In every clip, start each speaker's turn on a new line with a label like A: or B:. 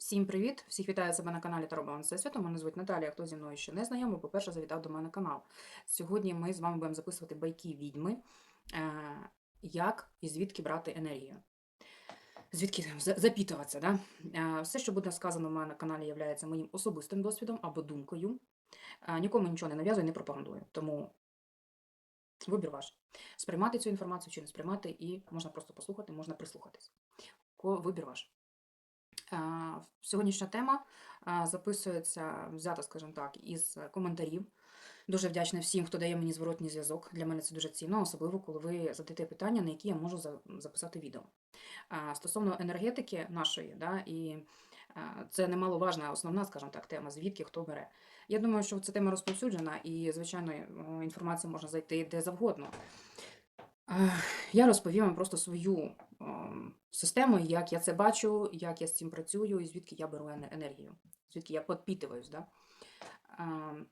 A: Всім привіт! Всіх вітаю себе на каналі Таробан Всесвіту. Мене звуть Наталія. Хто зі мною ще не знайомий, по-перше, завітав до мене канал. Сьогодні ми з вами будемо записувати байки відьми, е, як і звідки брати енергію. Звідки запітуватися, да? Е, Все, що буде сказано в мене на каналі, є моїм особистим досвідом або думкою. Е, Нікому нічого не нав'язую, не пропагандую. Тому вибір ваш. Сприймати цю інформацію чи не сприймати, і можна просто послухати, можна прислухатись. Вибір ваш. А, Сьогоднішня тема записується, взята, скажімо так, із е, коментарів. Дуже вдячна всім, хто дає мені зворотній зв'язок. Для мене це дуже цінно, особливо коли ви задаєте питання, на які я можу записати відео. Стосовно енергетики нашої, да, і це немаловажна основна, скажімо так, тема, звідки хто бере. Я думаю, що ця тема розповсюджена, і, звичайно, е, інформація можна зайти де завгодно. Я розповім вам просто свою ем, систему, як я це бачу, як я з цим працюю і звідки я беру енергію, звідки я підпітуюсь. Да? Ем,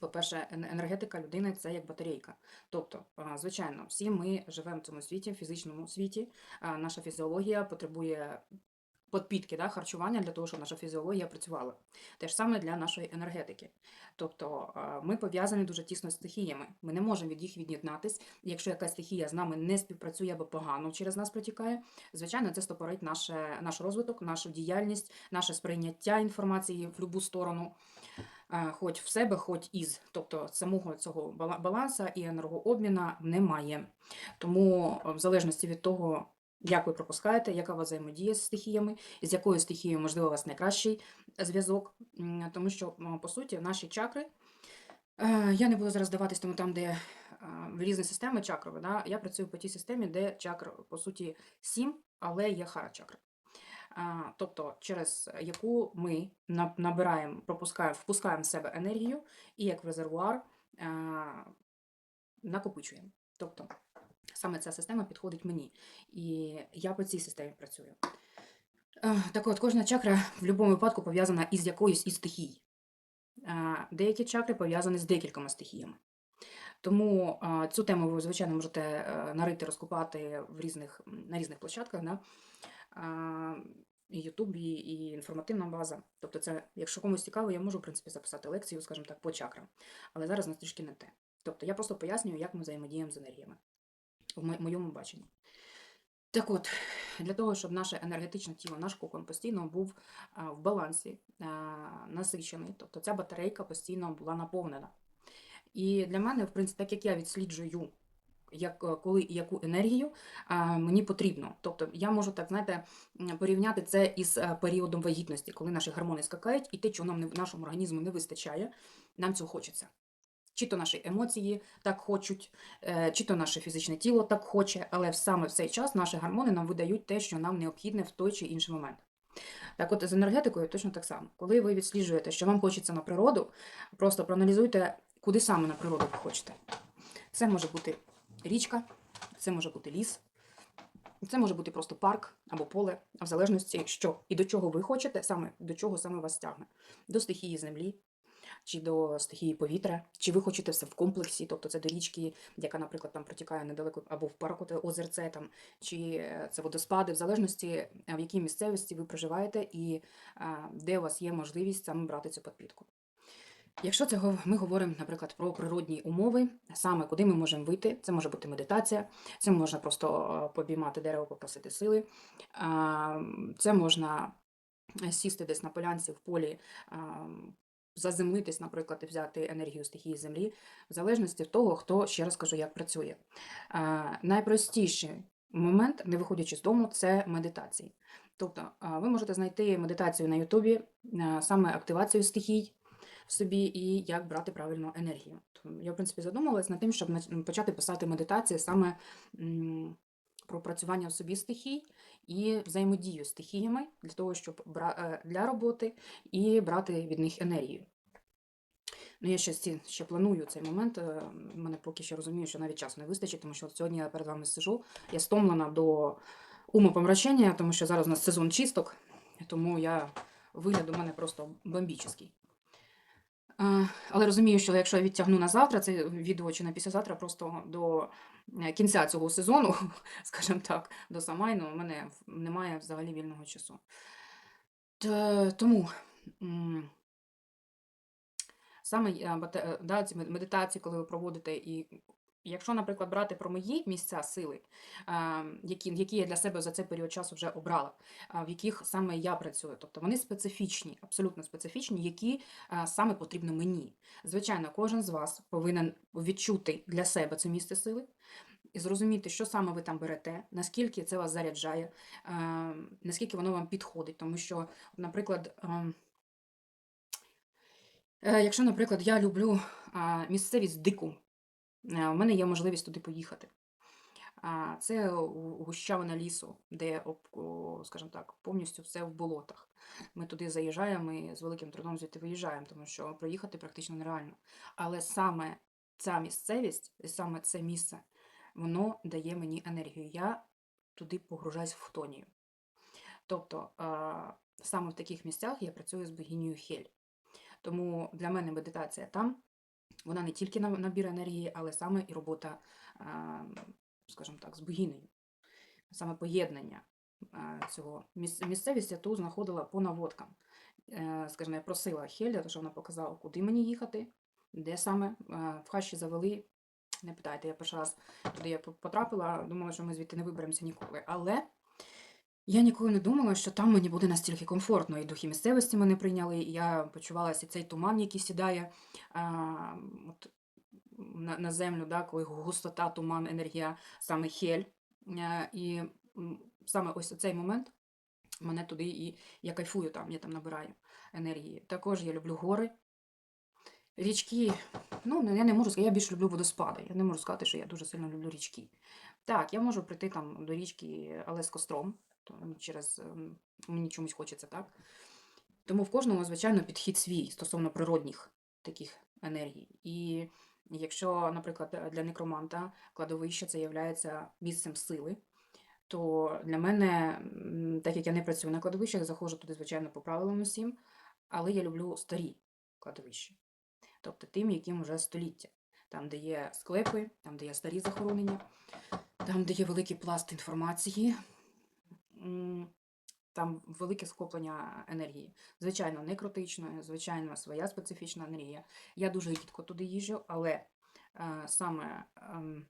A: По-перше, енергетика людини це як батарейка. Тобто, звичайно, всі ми живемо в цьому світі, в фізичному світі. Наша фізіологія потребує підпітки, да, харчування для того, щоб наша фізіологія працювала. Те ж саме для нашої енергетики. Тобто ми пов'язані дуже тісно з стихіями. Ми не можемо від їх від'єднатись. Якщо якась стихія з нами не співпрацює або погано через нас протікає, звичайно, це стопорить наше, наш розвиток, нашу діяльність, наше сприйняття інформації в будь-яку сторону, е, хоч в себе, хоч із. Тобто самого цього бала- баланса і енергообміна немає. Тому е, в залежності від того, як ви пропускаєте, яка у вас взаємодія з стихіями, з якою стихією, можливо, у вас найкращий зв'язок, тому що, по суті, наші чакри. Е, Я не буду зараз даватись тому там, де е, різні системи чакрові. Да? Я працюю по тій системі, де чакр, по суті, сім, але є хара чакра. Тобто, через яку ми набираємо, пропускаємо, впускаємо в себе енергію і як в резервуар накопичуємо. Тобто, саме ця система підходить мені. І я по цій системі працюю. Е, Так от, кожна чакра в будь-якому випадку пов'язана із якоюсь із стихій. Деякі чакри пов'язані з декількома стихіями. Тому цю тему ви, звичайно, можете е, нарити, розкопати в різних, на різних площадках. Да? І Ютуб, і, інформативна база. Тобто, це, якщо комусь цікаво, я можу, в принципі, записати лекцію, скажімо так, по чакрам. Але зараз на трішки не те. Тобто, я просто пояснюю, як ми взаємодіємо з енергіями в моєму баченні. Так от, для того, щоб наше енергетичне тіло, наш кокон постійно був в балансі, насичений, тобто ця батарейка постійно була наповнена. І для мене, в принципі, так як я відсліджую, як, коли і яку енергію а, мені потрібно. Тобто я можу так, знаєте, порівняти це із періодом вагітності, коли наші гормони скакають, і те, чого нам не, нашому організму не вистачає, нам цього хочеться. Чи то наші емоції так хочуть, е, чи то наше фізичне тіло так хоче, але саме в цей час наші гормони нам видають те, що нам необхідне в той чи інший момент. Так от з енергетикою точно так само. Коли ви відсліджуєте, що вам хочеться на природу, просто проаналізуйте, куди саме на природу ви хочете. Це може бути річка, це може бути ліс, це може бути просто парк або поле, в залежності, що і до чого ви хочете, саме до чого саме вас тягне. До стихії землі, чи до стихії повітря, чи ви хочете все в комплексі, тобто це до річки, яка, наприклад, там протікає недалеко, або в парку озерце, там, чи е, це водоспади, в залежності, е, в якій місцевості ви проживаєте і а, де у вас є можливість саме брати цю підпітку. Якщо це ми говоримо, наприклад, про природні умови, саме куди ми можемо вийти, це може бути медитація, це можна просто е, побіймати дерево, попросити сили, це можна е, сісти десь на полянці в полі, заземлитись, наприклад, і взяти енергію стихії землі, в залежності від того, хто ще раз кажу, як працює. Найпростіший момент, не виходячи з дому, це медитації. Тобто, ви можете знайти медитацію на Ютубі, саме активацію стихій в собі і як брати правильну енергію. Я, в принципі, задумалась над тим, щоб почати писати медитації саме про працювання в собі стихій і взаємодію з стихіями для того, щоб е, для роботи і брати від них енергію. Ну, я ще, ще планую цей момент. е, Мене поки що розумію, що навіть часу не вистачить, тому що от сьогодні я перед вами сижу. Я стомлена до умопомрачення, тому що зараз у нас сезон чисток, тому я вигляд у мене просто бомбічний. Е, Але розумію, що якщо я відтягну на завтра це відео чи на післязавтра, просто до кінця цього сезону, скажімо так, до Самайну, у мене немає взагалі вільного часу. Тому саме е, е, да, ці медитації, коли ви проводите, і якщо, наприклад, брати про мої місця сили, які, які я для себе за цей період часу вже обрала, в яких саме я працюю, тобто вони специфічні, абсолютно специфічні, які саме потрібно мені. Звичайно, кожен з вас повинен відчути для себе це місце сили. І зрозуміти, що саме ви там берете, наскільки це вас заряджає, е, наскільки воно вам підходить. Тому що, наприклад, Е, Якщо, наприклад, я люблю місцевість дику, е, у мене є можливість туди поїхати. Це гущавина лісу, де, скажімо так, повністю все в болотах. Ми туди заїжджаємо і з великим трудом звідти виїжджаємо, тому що проїхати практично нереально. Але саме ця місцевість, і саме це місце, воно дає мені енергію. Я туди погружаюсь в хтонію. Тобто саме в таких місцях я працюю з богинею Хель. Тому для мене медитація там, вона не тільки на- набір енергії, але саме і робота, скажімо так, з богинею, саме поєднання цього. Місцевість я тут знаходила по наводкам. Е, Скажімо, я просила Хеля, щоб вона показала, куди мені їхати, де саме. В хащі завели. Не питайте, я перший раз туди я потрапила, думала, що ми звідти не виберемося ніколи. Але я ніколи не думала, що там мені буде настільки комфортно. І духи місцевості мене прийняли, і я почувалася цей туман, який сідає а, от, на, на землю, да, коли густота, туман, енергія, саме хель. А, і м, саме ось цей момент мене туди і я кайфую там, я там набираю енергії. Також я люблю гори. Річки, ну, я не можу сказати, я більше люблю водоспади. Я не можу сказати, що я дуже сильно люблю річки. Так, я можу прийти там до річки, але з костром, то через мені чомусь хочеться, так? Тому в кожному, звичайно, підхід свій стосовно природних таких енергій. І якщо, наприклад, для некроманта кладовище це є місцем сили, то для мене, так як я не працюю на кладовищах, заходжу туди, звичайно, по правилам усім, але я люблю старі кладовища. Тобто тим, яким вже століття. Там, де є склепи, там, де є старі захоронення, там, де є великий пласт інформації, там велике схоплення енергії. Звичайно, не критичної, звичайно, своя специфічна енергія. Я дуже рідко туди їжджу, але е, саме ем,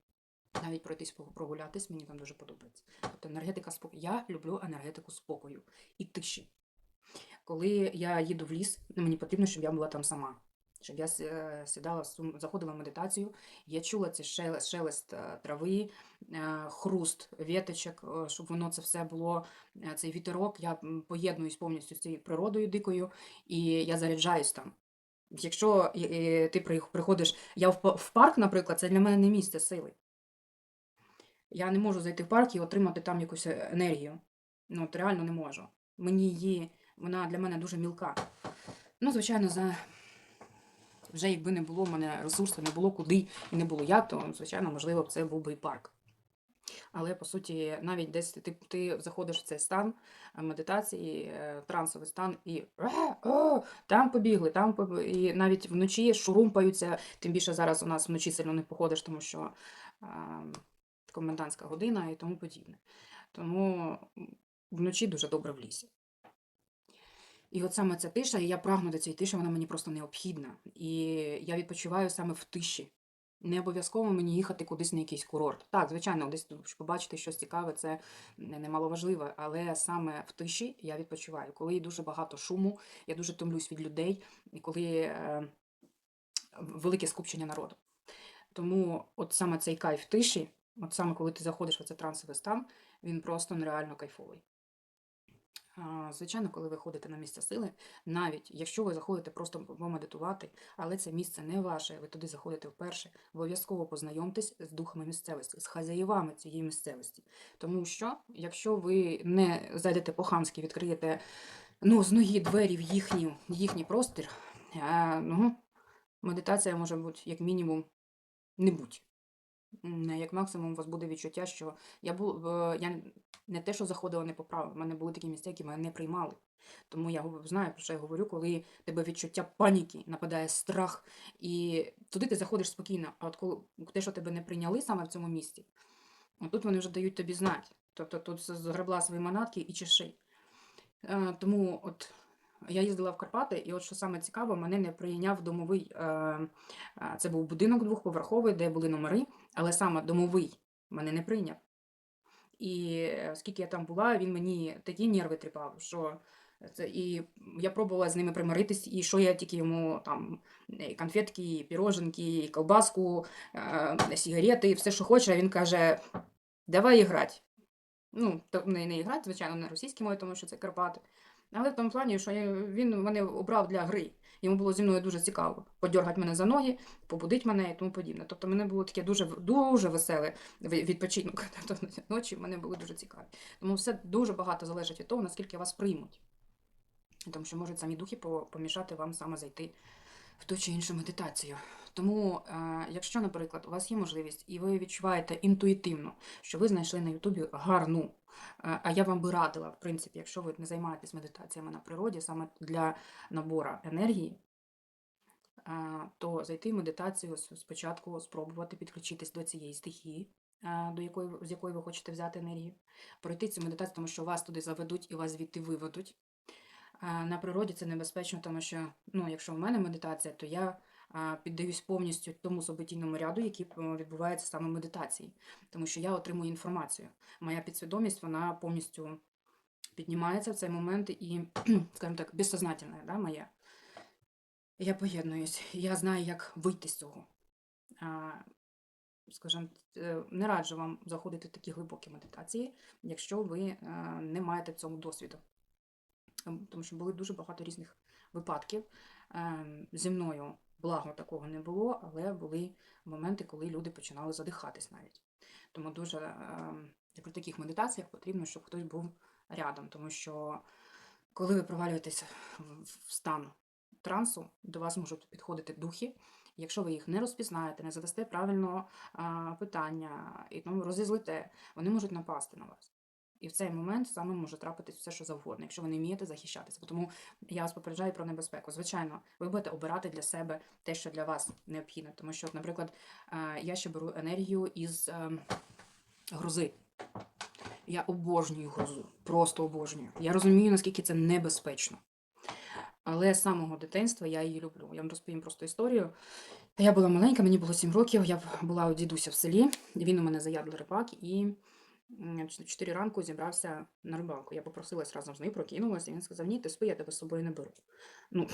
A: навіть пройтись прогулятись мені там дуже подобається. Тобто енергетика спокою. Я люблю енергетику спокою і тиші. Коли я їду в ліс, мені потрібно, щоб я була там сама. Щоб я е, сідала, заходила в медитацію, я чула цей шелест, шелест трави, е, хруст віточок, е, щоб воно це все було, цей вітерок. Я поєднуюсь повністю з цією природою дикою, і я заряджаюсь там. Якщо ти приходиш, я в, парк, наприклад, це для мене не місце сили. Я не можу зайти в парк і отримати там якусь енергію. Ну, от реально не можу. Мені її, вона для мене дуже мілка. Ну, звичайно, за вже якби не було в мене ресурсу, не було куди і не було як, то, звичайно, можливо, це був би парк. Але по суті, навіть десь ти, ти заходиш в цей стан е, медитації, е, трансовий стан, і «Е, о, там побігли, там побігли. І навіть вночі шурумпаються, тим більше зараз у нас вночі сильно не походиш, тому що е, комендантська година і тому подібне. Тому вночі дуже добре в лісі. І от саме ця тиша, і я прагну до цієї тиші, вона мені просто необхідна. І я відпочиваю саме в тиші. Не обов'язково мені їхати кудись на якийсь курорт. Так, звичайно, десь тут побачити щось цікаве, це не- немаловажливо, але саме в тиші я відпочиваю. Коли дуже багато шуму, я дуже томлюсь від людей, і коли е, велике скупчення народу. Тому от саме цей кайф тиші, от саме коли ти заходиш в цей трансовий стан, він просто нереально кайфовий. Звичайно, коли ви ходите на місце сили, навіть якщо ви заходите просто помедитувати, але це місце не ваше, ви туди заходите вперше, обов'язково познайомтесь з духами місцевості, з хазяївами цієї місцевості. Тому що, якщо ви не зайдете по-хамськи, відкриєте ну, з ноги двері в їхній, їхній простір, а, ну, медитація може бути як мінімум не будь. Як максимум у вас буде відчуття, що я був, е, я не те, що заходила не по в мене були такі місця, які мене не приймали. Тому я знаю, про що я говорю, коли тебе відчуття паніки, нападає страх, і туди ти заходиш спокійно. А от коли те, що тебе не прийняли саме в цьому місці, тут вони вже дають тобі знати. Тобто тут згребла свої манатки і чеши. Е, Тому от я їздила в Карпати, і от що саме цікаво, мене не прийняв домовий. Е, е, це був будинок двохповерховий, де були номери, але саме домовий мене не прийняв. І оскільки я там була, він мені такі нерви тріпав, що це і я пробувала з ними примиритись, і що я тільки йому там і конфетки, і піроженки, і колбаску, е, сигарети, і все, що хоче, а він каже: давай грати. Ну, то не, не грати, звичайно, на російській мові, тому що це Карпати. Але в тому плані, що він мене обрав для гри. Йому було зі мною дуже цікаво подьоргати мене за ноги, побудити мене і тому подібне. Тобто мене було таке дуже дуже веселе відпочинок. Тобто ночі мене були дуже цікаві. Тому все дуже багато залежить від того, наскільки вас приймуть. Тому що можуть самі духи помішати вам саме зайти в ту чи іншу медитацію. Тому, е, якщо, наприклад, у вас є можливість, і ви відчуваєте інтуїтивно, що ви знайшли на Ютубі гарну, е, а я вам би радила, в принципі, якщо ви не займаєтесь медитаціями на природі, саме для набору енергії, е, то зайти в медитацію спочатку спробувати підключитись до цієї стихії, до якої, з якої ви хочете взяти енергію, пройти цю медитацію, тому що вас туди заведуть і вас звідти виведуть. На природі це небезпечно, тому що, ну, якщо в мене медитація, то я піддаюсь повністю тому событійному ряду, який е, відбувається саме в медитації, тому що я отримую інформацію. Моя підсвідомість вона повністю піднімається в цей момент і, скажімо так, безсознательне, да, моє. Я поєднуюсь, я знаю, як вийти з цього. Скажімо, е, не раджу вам заходити в такі глибокі медитації, якщо ви е, не маєте цього досвіду. Ем, тому що були дуже багато різних випадків. Ем, Зі мною благо такого не було, але були моменти, коли люди починали задихатись навіть. Тому дуже ем, при таких медитаціях потрібно, щоб хтось був рядом, тому що коли ви провалюєтесь в стан трансу, до вас можуть підходити духи. Якщо ви їх не розпізнаєте, не задасте правильно а, питання і тому розізлите, вони можуть напасти на вас. І в цей момент саме може трапитись все, що завгодно, якщо ви не вмієте захищатися. Тому я вас попереджаю про небезпеку. Звичайно, ви будете обирати для себе те, що для вас необхідно. Тому що, наприклад, е, я ще беру енергію із ем, грози. Я обожнюю грозу, просто обожнюю. Я розумію, наскільки це небезпечно. Але з самого дитинства я її люблю. Я вам розповім просто історію. Я була маленька, мені було 7 років, я була у дідуся в селі, він у мене заядлий рибак, і в 4 ранку зібрався на рибалку. Я попросилась разом з ним, прокинулася, і він сказав, ні, ти спи, я тебе з собою не беру. Ну,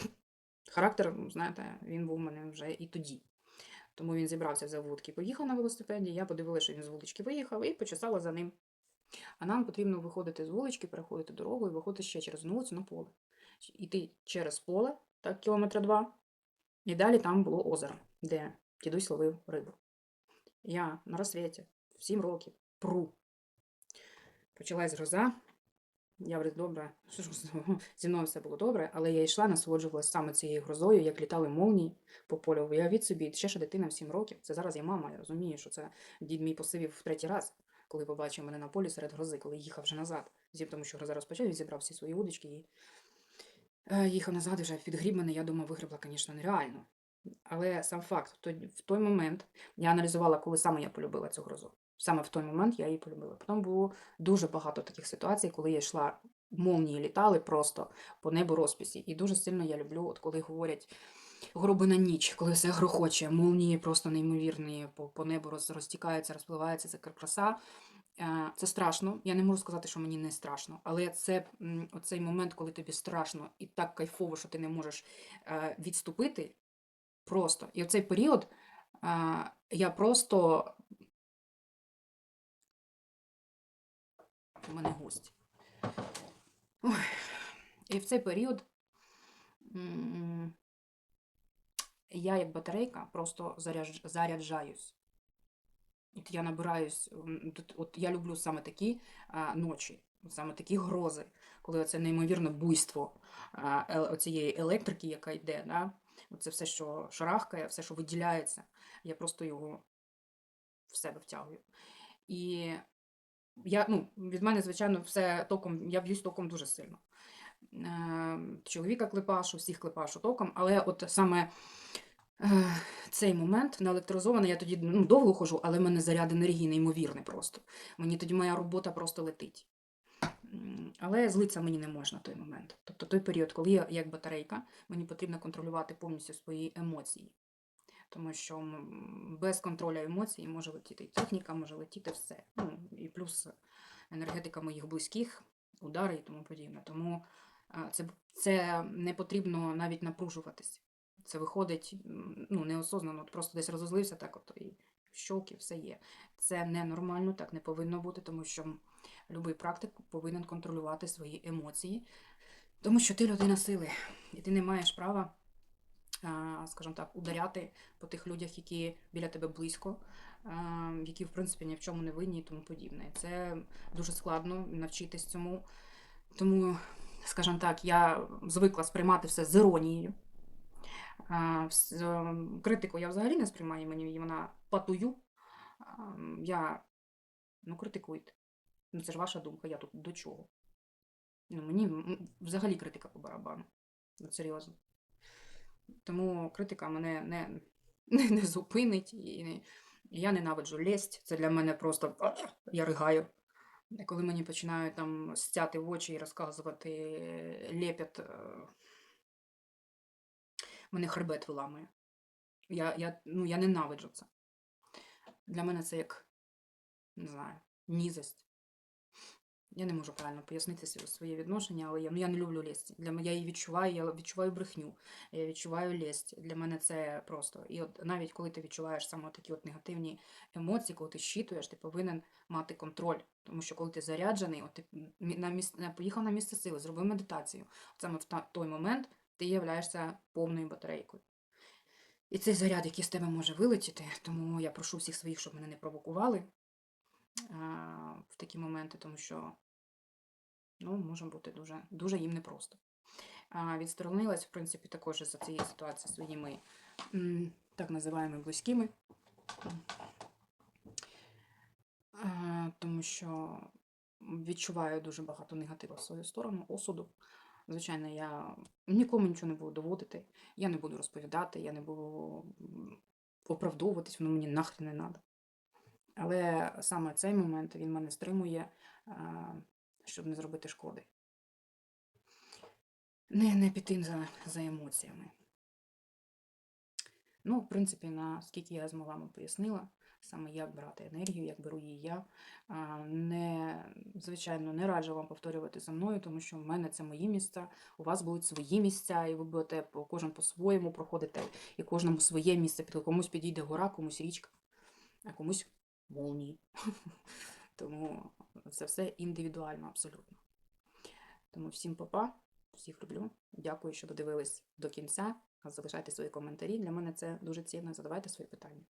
A: характер, знаєте, він був у мене вже і тоді. Тому він зібрався, взяв вудки, поїхав на велосипеді. Я подивилася, що він з вулички виїхав і почесала за ним. А нам потрібно виходити з вулички, переходити дорогу і виходити ще через вулицю на поле. Іти через поле, так, кілометра два. І далі там було озеро, де дідусь ловив рибу. Я на розсвіті, в 7 років, пру. Почалась гроза. Я говорю, добре, що зі мною все було добре, але я йшла, насолоджувалася саме цією грозою, як літали молнії по полю. Я від собі, ще ж дитина в 7 років. Це зараз я мама, я розумію, що це дід мій посивів в третій раз, коли побачив мене на полі серед грози, коли їхав вже назад. Тому що гроза розпочала, він зібрав всі свої удочки і е, їхав назад, вже підгріб я думаю, вигребла, звісно, нереально. Але сам факт, в той момент я аналізувала, коли саме я полюбила цю грозу. Саме в той момент я її полюбила. Потім було дуже багато таких ситуацій, коли я йшла, молнії літали просто по небу розписі. І дуже сильно я люблю, от коли говорять гроби на ніч, коли все грохоче, молнії просто неймовірні, по, по небу роз, розтікаються, розпливаються, це краса. Е, Це страшно. Я не можу сказати, що мені не страшно, але це оцей момент, коли тобі страшно і так кайфово, що ти не можеш е, відступити. Просто. І оцей період е, я просто. У мене гость. Ой. І в цей період я, як батарейка, просто заряджаюсь. От я набираюсь, от я люблю саме такі а, ночі, саме такі грози, коли це неймовірне буйство а, е- оцієї електрики, яка йде, да? Оце все, що шарахкає, все, що виділяється, я просто його в себе втягую. І я, ну, від мене, звичайно, все током, я б'юсь током дуже сильно. Е, Чоловіка клепашу, всіх клепашу током, але от саме е, цей момент наелектризований, я тоді ну, довго хожу, але в мене заряд енергії неймовірний просто. Мені тоді моя робота просто летить. Але злитися мені не можна той момент. Тобто той період, коли я як батарейка, мені потрібно контролювати повністю свої емоції. Тому що без контролю емоцій може летіти і техніка, може летіти все. Ну, і плюс енергетика моїх близьких, удари і тому подібне. Тому це, це не потрібно навіть напружуватись. Це виходить ну, неосознано, просто десь розозлився, так от і щолки, все є. Це ненормально, так не повинно бути, тому що будь-який практик повинен контролювати свої емоції, тому що ти людина сили, і ти не маєш права, скажімо так, ударяти по тих людях, які біля тебе близько, які, в принципі, ні в чому не винні і тому подібне. Це дуже складно навчитись цьому. Тому, скажімо так, я звикла сприймати все з іронією. Ем, Критику я взагалі не сприймаю, мені вона патую. Я, ну, критикуйте. Ну, це ж ваша думка, я тут до чого. Ну, мені взагалі критика по барабану. Ну, серйозно. Тому критика мене не, не, не зупинить. І не- я ненавиджу лесть. Це для мене просто я ригаю. Коли мені починають там стяти в очі і розказувати лепет, е, мене хребет виламує. Я, я, ну, я ненавиджу це. Для мене це як, не знаю, нізость. Я не можу правильно пояснити своє відношення, але я, ну, я не люблю лесть. Для мене я її відчуваю, я відчуваю брехню, я відчуваю лесть. Для мене це просто. І от навіть коли ти відчуваєш саме такі от негативні емоції, коли ти щитуєш, ти повинен мати контроль. Тому що коли ти заряджений, от ти на міс... на- поїхав на місце сили, зробив медитацію. От саме в той момент ти являєшся повною батарейкою. І цей заряд, який з тебе може вилетіти, тому я прошу всіх своїх, щоб мене не провокували в такі моменти, тому що ну, може бути дуже, дуже їм непросто. А, відсторонилась, в принципі, також за цієї ситуації своїми так називаємо близькими. Тому що відчуваю дуже багато негативу в свою сторону, осуду. Звичайно, я нікому нічого не буду доводити, я не буду розповідати, я не буду оправдовуватись, воно мені нахрен не треба. Але саме цей момент він мене стримує, щоб не зробити шкоди. Не, не піти за, за емоціями. Ну, в принципі, наскільки я змогла вам пояснила, саме як брати енергію, як беру її я. Не, звичайно, не раджу вам повторювати за мною, тому що в мене це мої місця, у вас будуть свої місця, і ви будете кожен по-своєму проходити, і кожному своє місце. Комусь підійде гора, комусь річка, а комусь молнії. Тому це все індивідуально абсолютно. Тому всім папа, всіх люблю. Дякую, що додивились до кінця. Залишайте свої коментарі. Для мене це дуже цінно. Задавайте свої питання.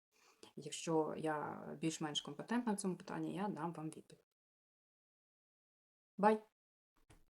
A: Якщо я більш-менш компетентна в цьому питанні, я дам вам відповідь. Бай!